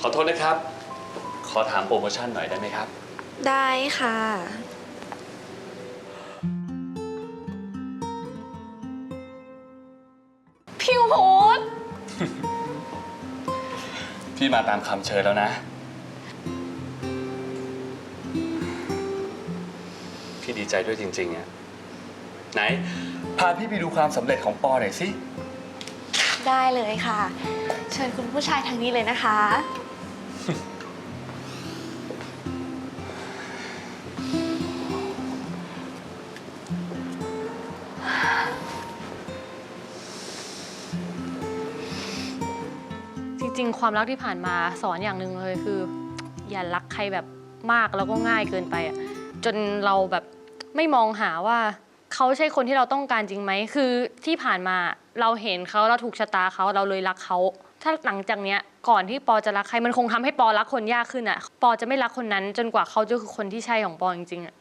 ขอโทษนะครับ ขอถามโปรโมชั่นหน่อยได้ไหมครับ ได้ค่ะ พี่โพสพี่มาตามคำเชิญแล้วนะ พี่ดีใจด้วยจริงๆอะไหน พาพี่ไปดูความสำเร็จของปอหน่อยสิ ได้เลยค่ะ เชิญคุณผู้ชายทางนี้เลยนะคะ จริง ๆ ความรักที่ผ่านมาสอนอย่างหนึ่งเลยคือ อย่ารักใครแบบมากแล้วก็ง่ายเกินไปอะจนเราแบบไม่มองหาว่า เขาใช่คนที่เราต้องการจริงไหม คือที่ผ่านมาเราเห็นเขาเราถูกชะตาเขาเราเลยรักเขา ถ้าหลังจากเนี้ยก่อนที่ปอจะรักใครมันคงทำให้ปอรักคนยากขึ้นอะปอจะไม่รักคนนั้นจนกว่าเขาจะคือคนที่ใช่ของปอจริงๆอะ